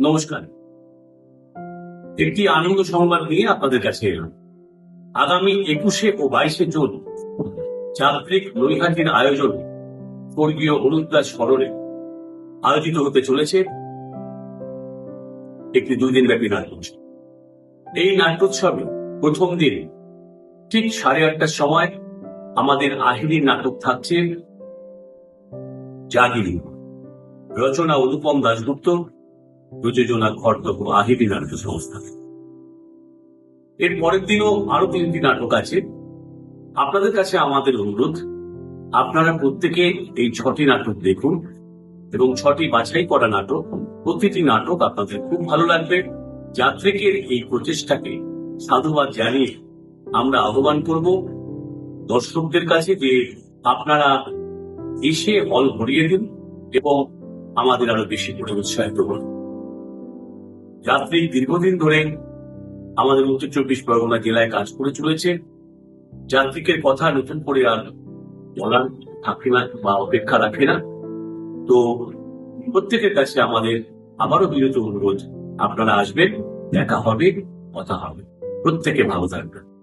নমস্কার। একটি আনন্দ সংবাদ নিয়ে আপনাদের কাছে এলাম। আগামী একুশে ও বাইশে জুন যাত্রিক নৈহাটির আয়োজন স্বর্গীয় অনুদাস স্মরণে আয়োজিত হতে চলেছে একটি দুই দিন ব্যাপী নাট্যোৎসব। এই নাট্যোৎসবে প্রথম দিন ঠিক সাড়ে আটটার সময় আমাদের আহিনীর নাটক থাকছে জাগিনী। রচনা অনুপম দাশগুপ্ত। প্রযোজনা খর্তক ও আহিনী নাট্য সংস্থা। এর পরের দিনও আরও তিনটি নাটক আছে। আপনাদের কাছে আমাদের অনুরোধ, আপনারা প্রত্যেকে এই ছটি নাটক দেখুন এবং ছটি বাছাই করা নাটক, প্রতিটি নাটক আপনাদের খুব ভালো লাগবে। যাত্রীকের এই প্রচেষ্টাকে সাধুবাদ জানিয়ে আমরা আহ্বান করব দর্শকদের কাছে যে আপনারা এসে হল ভরিয়ে দিন এবং আমাদের আরও বেশি করে উৎসাহিত করুন। যাত্রী দীর্ঘদিন ধরে আমাদের উত্তর চব্বিশ পরগনা জেলায় কাজ করে চলেছে। যাত্রীকের কথা নতুন করে আর বলার থাকে না বা অপেক্ষা রাখে না। তো প্রত্যেকের কাছে আমাদের আবারও বিরত অনুরোধ, আপনারা আসবেন, দেখা হবে, কথা হবে। প্রত্যেকে ভালো থাকবেন।